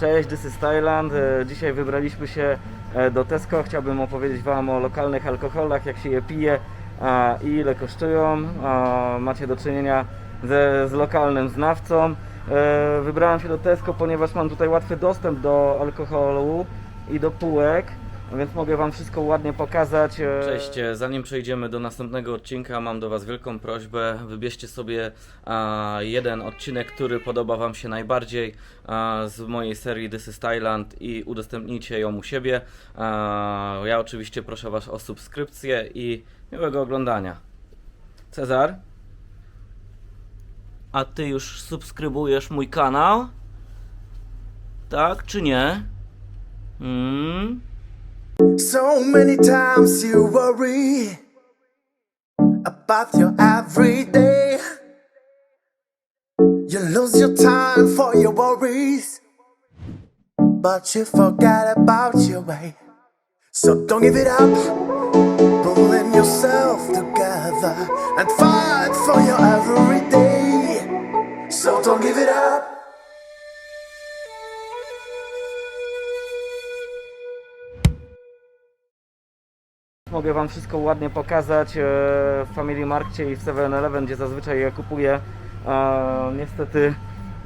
Cześć, this is Thailand. E, Dzisiaj wybraliśmy się e, do Tesco. Chciałbym opowiedzieć Wam o lokalnych alkoholach, jak się je pije i ile kosztują. Macie do czynienia ze, z lokalnym znawcą. E, Wybrałem się do Tesco, ponieważ mam tutaj łatwy dostęp do alkoholu i do półek. Więc mogę Wam wszystko ładnie pokazać. e, Cześć, e, zanim przejdziemy do następnego odcinka, mam do Was wielką prośbę. Wybierzcie sobie jeden odcinek, który podoba Wam się najbardziej z mojej serii This is Thailand i udostępnijcie ją u siebie. Ja oczywiście proszę Was o subskrypcję i miłego oglądania. Cezar? A Ty już subskrybujesz mój kanał? Tak czy nie? Mm? So many times you worry about your everyday. You lose your time for your worries, but you forget about your way. So don't give it up, pulling yourself together and fight for your everyday. So don't give it up. Mogę Wam wszystko ładnie pokazać e, w Family Markcie i w 7-Eleven, gdzie zazwyczaj je kupuję. E, Niestety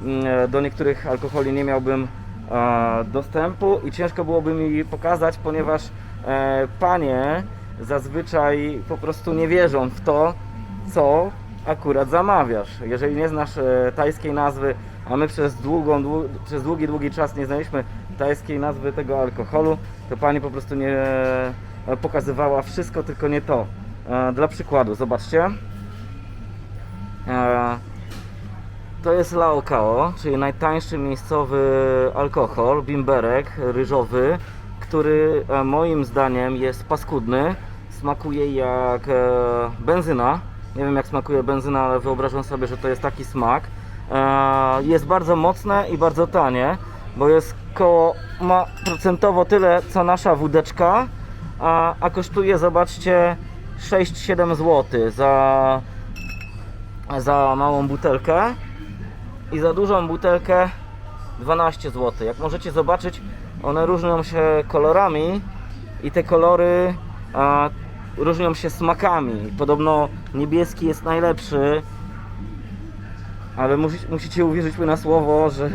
mm, do niektórych alkoholi nie miałbym e, dostępu i ciężko byłoby mi pokazać, ponieważ e, panie zazwyczaj po prostu nie wierzą w to, co akurat zamawiasz. Jeżeli nie znasz e, tajskiej nazwy, a my przez, długą, dłu, przez długi, długi czas nie znaliśmy tajskiej nazwy tego alkoholu, to pani po prostu nie e, pokazywała wszystko, tylko nie to. E, Dla przykładu, zobaczcie. E, To jest Laokao, czyli najtańszy miejscowy alkohol, bimberek ryżowy, który e, moim zdaniem jest paskudny. Smakuje jak e, benzyna. Nie wiem jak smakuje benzyna, ale wyobrażam sobie, że to jest taki smak. E, Jest bardzo mocne i bardzo tanie, bo jest koło, ma procentowo tyle co nasza wódeczka, a, a kosztuje, zobaczcie, 6-7 zł za, za małą butelkę i za dużą butelkę 12 zł. Jak możecie zobaczyć, one różnią się kolorami i te kolory a, różnią się smakami. Podobno niebieski jest najlepszy, ale musi, musicie uwierzyć mi na słowo, że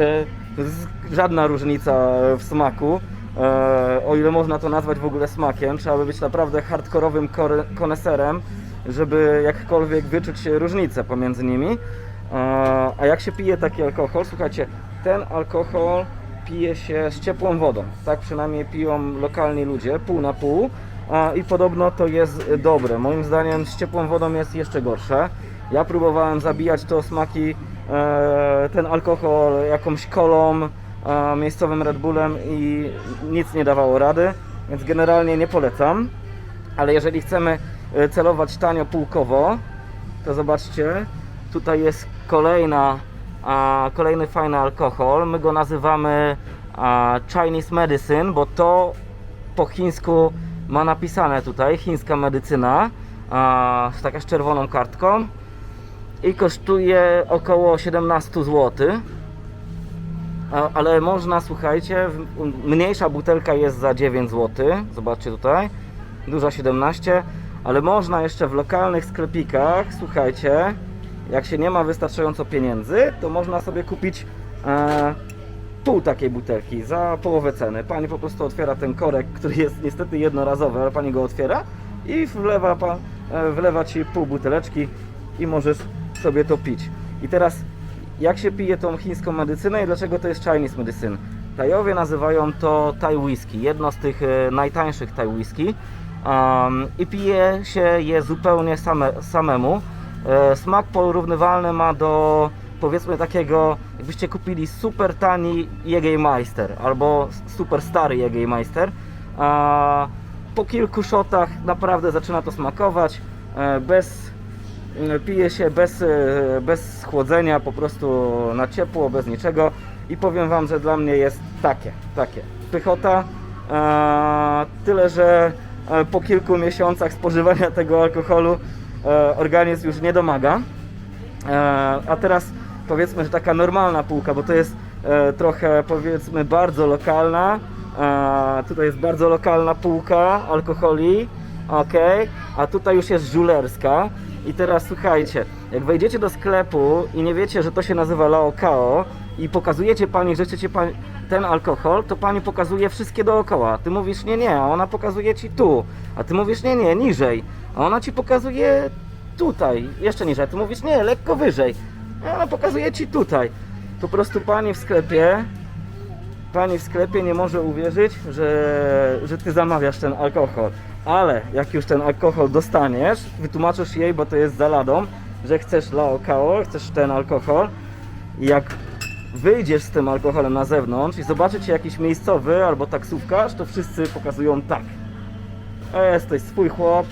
żadna różnica w smaku. E, o ile można to nazwać w ogóle smakiem, trzeba by być naprawdę hardkorowym koneserem, żeby jakkolwiek wyczuć różnicę pomiędzy nimi. E, a jak się pije taki alkohol? Słuchajcie, ten alkohol pije się z ciepłą wodą. Tak przynajmniej piją lokalni ludzie, pół na pół. A, I podobno to jest dobre. Moim zdaniem z ciepłą wodą jest jeszcze gorsze. Ja próbowałem zabijać to smaki, e, ten alkohol jakąś kolą, e, miejscowym Red Bullem i nic nie dawało rady, więc generalnie nie polecam. Ale jeżeli chcemy e, celować tanio półkowo, to zobaczcie, tutaj jest kolejna, kolejny fajny alkohol. My go nazywamy Chinese Medicine, bo to po chińsku ma napisane tutaj, chińska medycyna, taka z czerwoną kartką i kosztuje około 17 zł. Ale można, słuchajcie, mniejsza butelka jest za 9 zł. Zobaczcie tutaj, duża 17, ale można jeszcze w lokalnych sklepikach, słuchajcie, jak się nie ma wystarczająco pieniędzy, to można sobie kupić e, pół takiej butelki za połowę ceny. Pani po prostu otwiera ten korek, który jest niestety jednorazowy, ale pani go otwiera i wlewa, pan, e, wlewa ci pół buteleczki i możesz sobie to pić. I teraz jak się pije tą chińską medycynę i dlaczego to jest Chinese medicine? Tajowie nazywają to Thai whisky, jedno z tych e, najtańszych Thai whisky um, i pije się je zupełnie same, samemu. E, smak porównywalny ma do powiedzmy takiego, jakbyście kupili super tani Jägermeister albo super stary Jägermeister. A po kilku shotach naprawdę zaczyna to smakować. E, bez E, pije się bez, e, bez schłodzenia, po prostu na ciepło, bez niczego i powiem Wam, że dla mnie jest takie, takie. Pychota, e, tyle że e, po kilku miesiącach spożywania tego alkoholu organizm już nie domaga. A teraz powiedzmy, że taka normalna półka, bo to jest trochę powiedzmy bardzo lokalna. Tutaj jest bardzo lokalna półka alkoholi, ok, a tutaj już jest żulerska. I teraz słuchajcie, jak wejdziecie do sklepu i nie wiecie, że to się nazywa Laokao i pokazujecie pani, że chcecie pani ten alkohol, to pani pokazuje wszystkie dookoła. Ty mówisz nie, nie, a ona pokazuje ci tu. A ty mówisz nie, nie, niżej. A ona ci pokazuje tutaj, jeszcze niżej. A ty mówisz nie, lekko wyżej. A ona pokazuje ci tutaj. Po prostu pani w sklepie pani w sklepie nie może uwierzyć, że, że ty zamawiasz ten alkohol. Ale jak już ten alkohol dostaniesz, wytłumaczysz jej, bo to jest za ladą, że chcesz laokao, chcesz ten alkohol i jak wyjdziesz z tym alkoholem na zewnątrz i zobaczycie jakiś miejscowy albo taksówkarz, to wszyscy pokazują tak. E, jesteś swój chłop,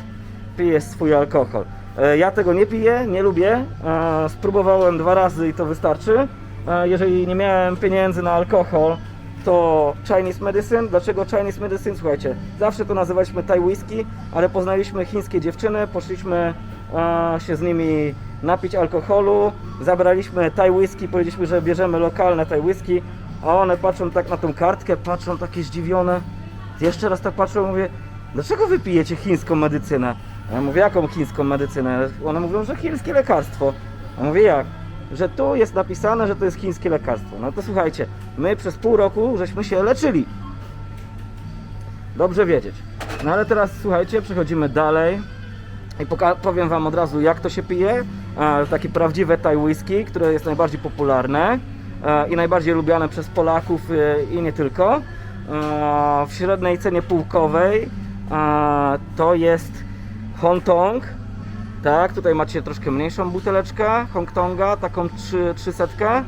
pijesz swój alkohol. E, Ja tego nie piję, nie lubię. E, Spróbowałem dwa razy i to wystarczy. E, Jeżeli nie miałem pieniędzy na alkohol, to Chinese Medicine. Dlaczego Chinese Medicine? Słuchajcie, zawsze to nazywaliśmy Thai Whisky, ale poznaliśmy chińskie dziewczyny, poszliśmy e, się z nimi napić alkoholu, zabraliśmy Thai Whisky, powiedzieliśmy, że bierzemy lokalne Thai Whisky, a one patrzą tak na tą kartkę, patrzą takie zdziwione. Jeszcze raz tak patrzą, mówię, dlaczego wy pijecie chińską medycynę? Ja mówię, jaką chińską medycynę? One mówią, że chińskie lekarstwo. A mówię, jak? Że tu jest napisane, że to jest chińskie lekarstwo. No to słuchajcie, my przez pół roku żeśmy się leczyli. Dobrze wiedzieć. No ale teraz słuchajcie, przechodzimy dalej. I powiem Wam od razu, jak to się pije. E, takie prawdziwe Thai whisky, które jest najbardziej popularne e, i najbardziej lubiane przez Polaków e, i nie tylko. E, w średniej cenie półkowej e, to jest Hongtong. Tak, tutaj macie troszkę mniejszą buteleczkę Hongtonga, taką 3, 300.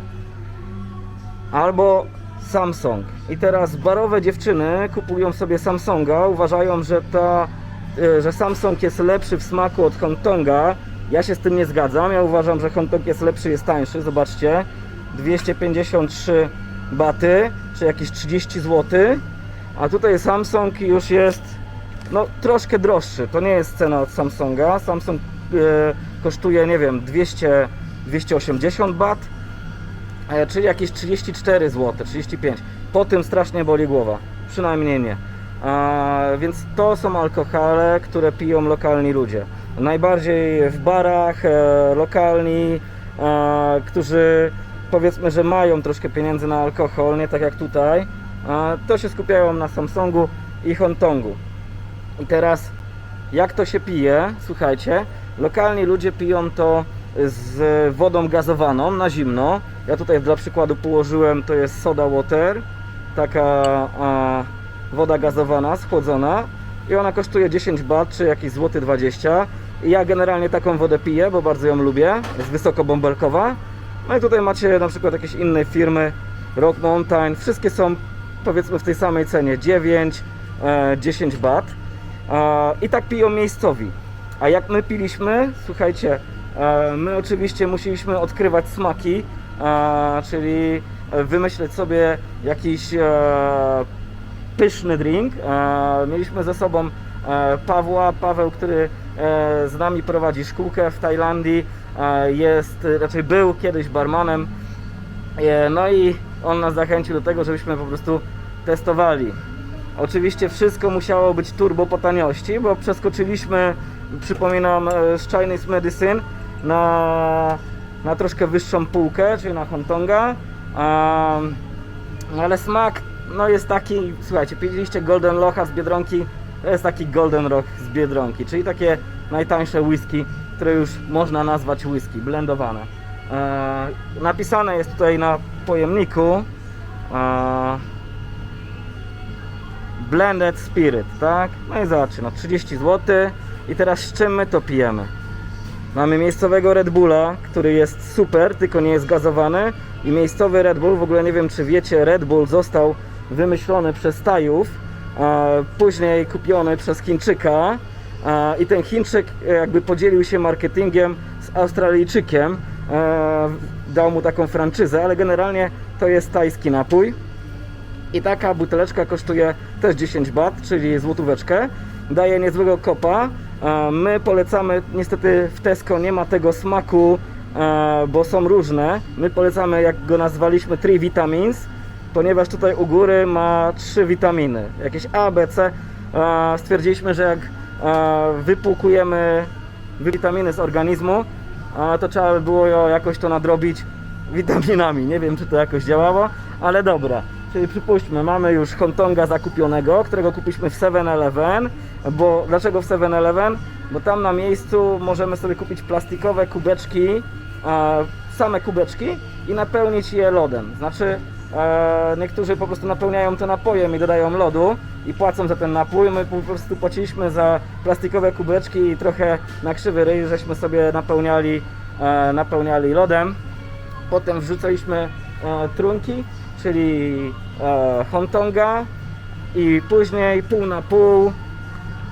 Albo Samsung. I teraz barowe dziewczyny kupują sobie Samsunga, uważają, że ta, y, że Samsung jest lepszy w smaku od Hongtonga. Ja się z tym nie zgadzam. Ja uważam, że Hongtong jest lepszy, jest tańszy. Zobaczcie. 253 baty, czy jakieś 30 zł. A tutaj Samsung już jest no troszkę droższy. To nie jest cena od Samsunga. Samsung kosztuje, nie wiem, 200, 280 bat. E, czyli jakieś 34 zł, 35. Po tym strasznie boli głowa. Przynajmniej nie. E, więc to są alkohole, które piją lokalni ludzie. Najbardziej w barach, e, lokalni, e, którzy powiedzmy, że mają troszkę pieniędzy na alkohol, nie tak jak tutaj, e, to się skupiają na Samsungu i Hongtongu. I teraz, jak to się pije? Słuchajcie, lokalni ludzie piją to z wodą gazowaną na zimno. Ja tutaj dla przykładu położyłem, to jest soda water, taka a, woda gazowana, schłodzona i ona kosztuje 10 bat, czy jakieś złoty 20. I ja generalnie taką wodę piję, bo bardzo ją lubię, jest wysoko bąbelkowa. No i tutaj macie na przykład jakieś inne firmy, Rock Mountain, wszystkie są powiedzmy w tej samej cenie, 9, e, 10 bat. I tak piją miejscowi. A jak my piliśmy, słuchajcie, e, my oczywiście musieliśmy odkrywać smaki, e, czyli wymyśleć sobie jakiś e, pyszny drink. E, mieliśmy ze sobą e, Pawła, Paweł, który e, z nami prowadzi szkółkę w Tajlandii, e, jest, raczej był kiedyś barmanem, E, No i on nas zachęcił do tego, żebyśmy po prostu testowali. Oczywiście wszystko musiało być turbo po taniości, bo przeskoczyliśmy, przypominam, e, z Chinese Medicine na, na troszkę wyższą półkę, czyli na Hongtonga. Um, ale smak no jest taki, słuchajcie, piliście Golden Locha z Biedronki, to jest taki Golden Rock z Biedronki, czyli takie najtańsze whisky, które już można nazwać whisky, blendowane. E, napisane jest tutaj na pojemniku e, Blended Spirit, tak? No i zobaczcie, no 30 zł i teraz z czym my to pijemy? Mamy miejscowego Red Bulla, który jest super, tylko nie jest gazowany i miejscowy Red Bull, w ogóle nie wiem czy wiecie, Red Bull został wymyślony przez Tajów, później kupiony przez Chińczyka i ten Chińczyk e, jakby podzielił się marketingiem z Australijczykiem, e, dał mu taką franczyzę, ale generalnie to jest tajski napój. I taka buteleczka kosztuje też 10 bat, czyli złotóweczkę. Daje niezłego kopa. My polecamy, niestety w Tesco nie ma tego smaku e, bo są różne. My polecamy, jak go nazwaliśmy, Three Vitamins, ponieważ tutaj u góry ma trzy witaminy, jakieś A, B, C. E, stwierdziliśmy, że jak e, wypłukujemy witaminy z organizmu, to trzeba by było jakoś to nadrobić witaminami. Nie wiem, czy to jakoś działało, ale dobra. Czyli przypuśćmy, mamy już Hontonga zakupionego, którego kupiliśmy w 7-Eleven. Bo dlaczego w 7-Eleven? Bo tam na miejscu możemy sobie kupić plastikowe kubeczki, e, same kubeczki i napełnić je lodem. Znaczy, e, niektórzy po prostu napełniają to napojem i dodają lodu i płacą za ten napój. My po prostu płaciliśmy za plastikowe kubeczki i trochę na krzywy ryj, żeśmy sobie napełniali, e, napełniali lodem. Potem wrzucaliśmy trunki, czyli Hontonga i później pół na pół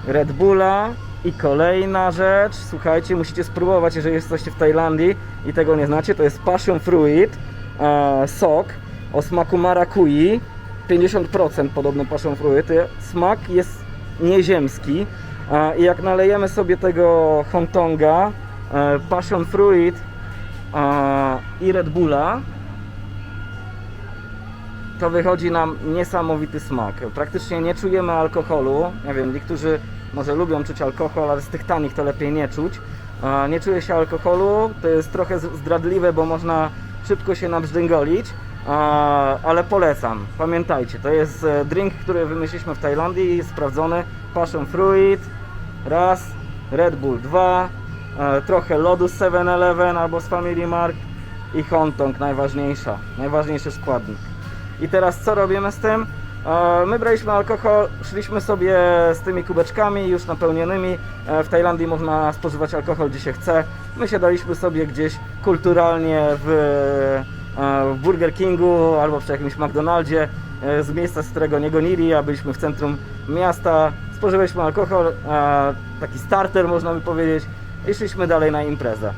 Red Bulla i kolejna rzecz, słuchajcie, musicie spróbować, jeżeli jesteście w Tajlandii i tego nie znacie, to jest passion fruit, e, sok o smaku marakui, 50% podobno passion fruit, smak jest nieziemski. E, i jak nalejemy sobie tego Hontonga, e, passion fruit e, i Red Bulla, to wychodzi nam niesamowity smak. Praktycznie nie czujemy alkoholu. Nie wiem, niektórzy może lubią czuć alkohol, ale z tych tanich to lepiej nie czuć. E, Nie czuje się alkoholu, to jest trochę zdradliwe, bo można szybko się nabrzdęgolić, e, ale polecam. Pamiętajcie, to jest e, drink, który wymyśliliśmy w Tajlandii, sprawdzony. Passion fruit, raz, Red Bull 2, e, trochę lodu z 7-Eleven albo z Family Mart i Hontong, najważniejsza, najważniejszy składnik. I teraz co robimy z tym? E, My braliśmy alkohol, szliśmy sobie z tymi kubeczkami już napełnionymi. E, W Tajlandii można spożywać alkohol gdzie się chce. My siadaliśmy sobie gdzieś kulturalnie w, e, Burger Kingu albo przy jakimś McDonaldzie z miejsca, z którego nie gonili, a byliśmy w centrum miasta. Spożywaliśmy alkohol, taki starter można by powiedzieć i szliśmy dalej na imprezę.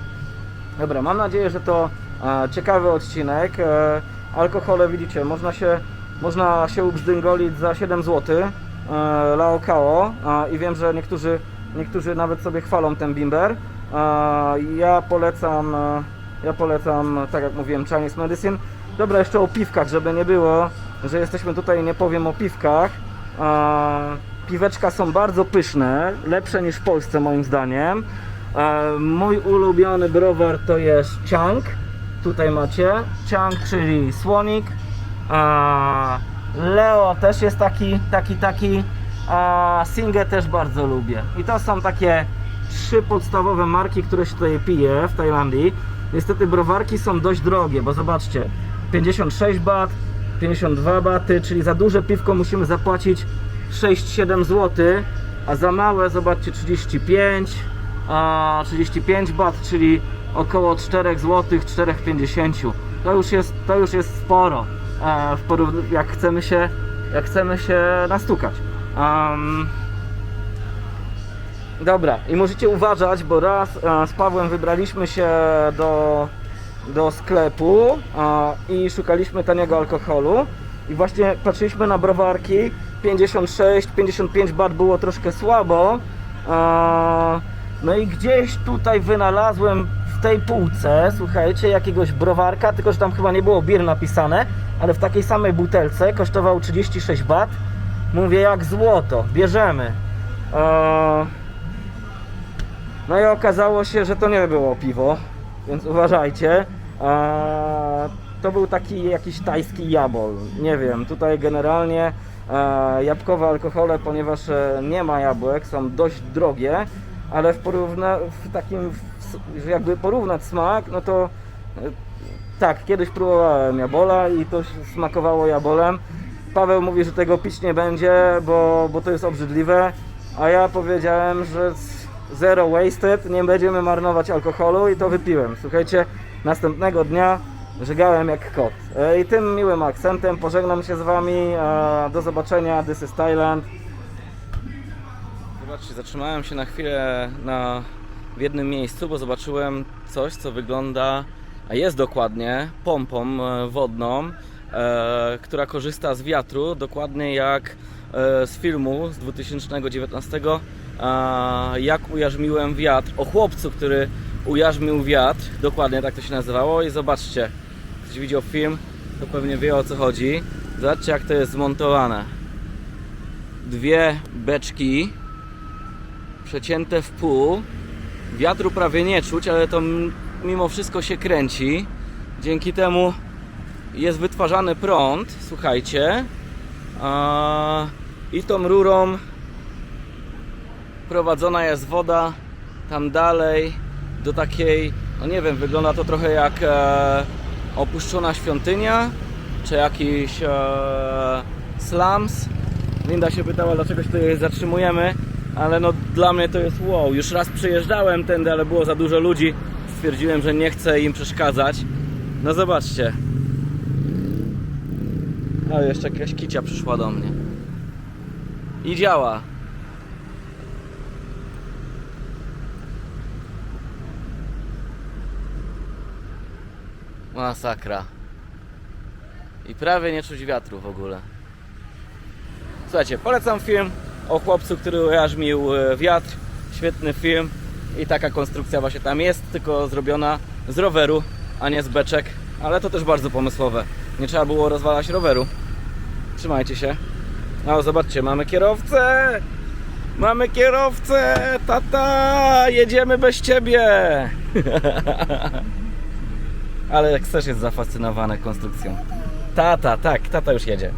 Dobra, mam nadzieję, że to ciekawy odcinek. Alkohole widzicie, można się, można się ubzdyngolić za 7 zł. E, Laokao i wiem, że niektórzy, niektórzy nawet sobie chwalą ten bimber. E, ja polecam, e, ja polecam, tak jak mówiłem, Chinese Medicine. Dobra, jeszcze o piwkach, żeby nie było, że jesteśmy tutaj, nie powiem o piwkach. E, piweczka są bardzo pyszne, lepsze niż w Polsce moim zdaniem. Mój ulubiony browar to jest Chang. Tutaj macie Chang, czyli słonik. A Leo też jest taki, taki, taki. A Singę też bardzo lubię. I to są takie trzy podstawowe marki, które się tutaj pije w Tajlandii. Niestety browarki są dość drogie, bo zobaczcie, 56 bat, 52 baty, czyli za duże piwko musimy zapłacić 6-7 zł, a za małe zobaczcie 35, a 35 bat, czyli około 4 zł, 4,50. To już jest, to już jest sporo, e, w jak chcemy się, jak chcemy się nastukać. Am, Dobra, i możecie uważać, bo raz e, z Pawłem wybraliśmy się do, do sklepu a, i szukaliśmy taniego alkoholu. I właśnie patrzyliśmy na browarki 56, 55 bat było troszkę słabo. A, no i gdzieś tutaj wynalazłem w tej półce, słuchajcie, jakiegoś browarka, tylko że tam chyba nie było bir napisane, ale w takiej samej butelce kosztował 36 bat. Mówię jak złoto, bierzemy. A, no i okazało się, że to nie było piwo, więc uważajcie. Eee, to był taki jakiś tajski jabol. Nie wiem, tutaj generalnie e, jabłkowe alkohole, ponieważ e, nie ma jabłek, są dość drogie, ale w, porówna, w takim, jakby porównać smak, no to e, tak, kiedyś próbowałem jabola i to smakowało jabolem. Paweł mówi, że tego pić nie będzie, bo, bo to jest obrzydliwe, a ja powiedziałem, że zero wasted, nie będziemy marnować alkoholu i to wypiłem. Słuchajcie, następnego dnia żegałem jak kot. E, I tym miłym akcentem pożegnam się z Wami. Do zobaczenia, this is Thailand. Zobaczcie, zatrzymałem się na chwilę na, w jednym miejscu, bo zobaczyłem coś, co wygląda, jest dokładnie, pompą e, wodną, e, która korzysta z wiatru, dokładnie jak e, z filmu z 2019, e, jak ujarzmiłem wiatr, o chłopcu, który ujarzmił wiatr, dokładnie tak to się nazywało i zobaczcie, ktoś widział film, to pewnie wie o co chodzi. Zobaczcie jak to jest zmontowane. Dwie beczki przecięte w pół. Wiatru prawie nie czuć, ale to mimo wszystko się kręci. Dzięki temu jest wytwarzany prąd, słuchajcie. I tą rurą prowadzona jest woda tam dalej do takiej, no nie wiem, wygląda to trochę jak e, opuszczona świątynia, czy jakiś e, slums. Linda się pytała, dlaczego się tutaj zatrzymujemy, ale no dla mnie to jest wow. Już raz przejeżdżałem tędy, ale było za dużo ludzi. Stwierdziłem, że nie chcę im przeszkadzać. No zobaczcie. O, jeszcze jakaś kicia przyszła do mnie. I działa. Masakra. I prawie nie czuć wiatru w ogóle. Słuchajcie, polecam film o chłopcu, który ujarzmił e, wiatr. Świetny film. I taka konstrukcja właśnie tam jest, tylko zrobiona z roweru, a nie z beczek. Ale to też bardzo pomysłowe. Nie trzeba było rozwalać roweru. Trzymajcie się. No, zobaczcie, mamy kierowcę! Mamy kierowcę! Tata! Jedziemy bez ciebie! Ale też jest zafascynowany konstrukcją. Tata, tak, tata już jedzie.